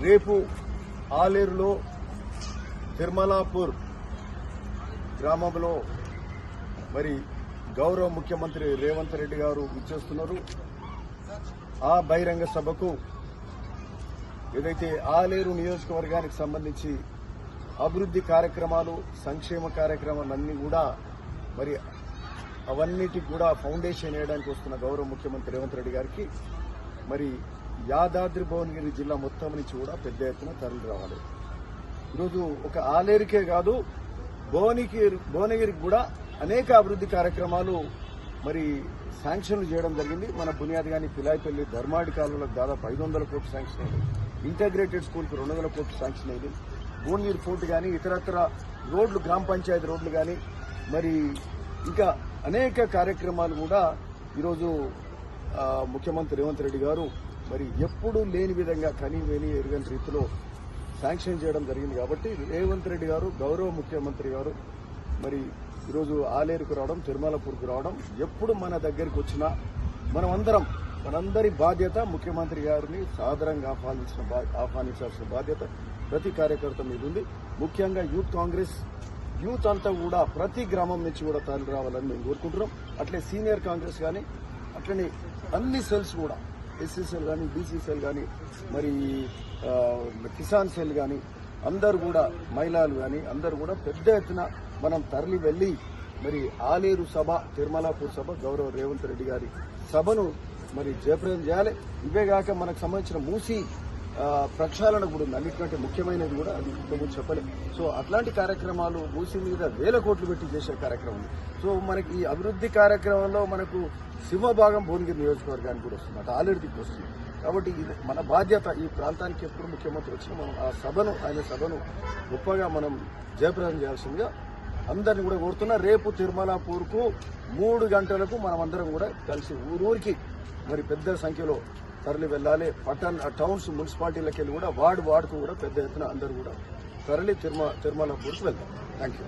రేపు ఆలేరులో తిరుమలాపూర్ గ్రామంలో మరి గౌరవ ముఖ్యమంత్రి రేవంత్ రెడ్డి గారు ఇచ్చేస్తున్నారు ఆ బహిరంగ సభకు ఏదైతే ఆలేరు నియోజకవర్గానికి సంబంధించి అభివృద్ధి కార్యక్రమాలు సంక్షేమ కార్యక్రమాలన్నీ కూడా మరి అవన్నిటికి కూడా ఫౌండేషన్ వేయడానికి వస్తున్న గౌరవ ముఖ్యమంత్రి రేవంత్ రెడ్డి గారికి మరి యాదాద్రి భువనగిరి జిల్లా మొత్తం నుంచి కూడా పెద్ద ఎత్తున తరలి రావాలి. ఈరోజు ఒక ఆలేరుకే కాదు భువనగిరి భువనగిరికి కూడా అనేక అభివృద్ధి కార్యక్రమాలు మరి శాంక్షన్లు చేయడం జరిగింది. మన బునియాది కానీ పిలాయిపల్లి ధర్మాడి కాలంలో దాదాపు ఐదు వందల కోట్లు శాంక్షన్ అయింది. ఇంటగ్రేటెడ్ స్కూల్కి రెండు వందల కోట్లు శాంక్షన్ అయింది. భువనగిరి ఫోర్ట్ కానీ ఇతరత్ర రోడ్లు గ్రామ పంచాయతీ రోడ్లు కానీ మరి ఇంకా అనేక కార్యక్రమాలు కూడా ఈరోజు ముఖ్యమంత్రి రేవంత్ రెడ్డి గారు మరి ఎప్పుడూ లేని విధంగా కనీ వేని ఎరుగని రీతిలో శాంక్షన్ చేయడం జరిగింది కాబట్టి రేవంత్ రెడ్డి గారు గౌరవ ముఖ్యమంత్రి గారు మరి ఈరోజు ఆలేరుకు రావడం తిరుమలపూర్కు రావడం ఎప్పుడు మన దగ్గరికి వచ్చినా మనం అందరం మనందరి బాధ్యత ముఖ్యమంత్రి గారిని సాదరంగా ఆహ్వానించిన బా- ఆహ్వానించాల్సిన బాధ్యత ప్రతి కార్యకర్త మీద ఉంది. ముఖ్యంగా యూత్ కాంగ్రెస్ యూత్ అంతా కూడా ప్రతి గ్రామం నుంచి కూడా తరలి రావాలని మేము కోరుకుంటున్నాం. అట్లే సీనియర్ కాంగ్రెస్ కానీ అట్లనే అన్ని సెల్స్ కూడా ఎస్సీ సెల్ కానీ బీసీ సెల్ కానీ మరి కిసాన్ సెల్ కానీ అందరు కూడా మహిళలు కానీ అందరు కూడా పెద్ద ఎత్తున మనం తరలి వెళ్ళి మరి ఆలేరు సభ తిరుమలాపూర్ సభ గౌరవ రేవంత్ రెడ్డి గారి సభను మరి జయప్రదం చేయాలి. ఇవే కాక మనకు సంబంధించిన మూసి ప్రక్షాళన కూడా ఉంది. అన్నిటికంటే ముఖ్యమైనది కూడా అది ఇంతకుముందు చెప్పలేదు సో అట్లాంటి కార్యక్రమాలు మూసి మీద వేల కోట్లు పెట్టి చేసే కార్యక్రమం సో మనకి ఈ అభివృద్ధి కార్యక్రమంలో మనకు సింహభాగం భువనగిరి నియోజకవర్గానికి కూడా వస్తుంది. అటు ఆలేరుదికి వస్తుంది. కాబట్టి ఇది మన బాధ్యత ఈ ప్రాంతానికి ఎప్పుడు ముఖ్యమంత్రి వచ్చినా మనం ఆ సభను ఆయన సభను గొప్పగా మనం జయప్రదం చేయాల్సిందిగా అందరిని కూడా కోరుతున్నా. రేపు తిరుమలాపూర్కు మూడు గంటలకు మనం అందరం కూడా కలిసి ఊరూరికి మరి పెద్ద సంఖ్యలో తరలి వెళ్ళాలి. పట్టణ టౌన్స్ మున్సిపాలిటీలకు వెళ్ళి కూడా వార్డు వార్డుకు కూడా పెద్ద ఎత్తున అందరూ కూడా తరలి తిరుమ తిరుమలాపూర్కు వెళ్తాం థ్యాంక్ యూ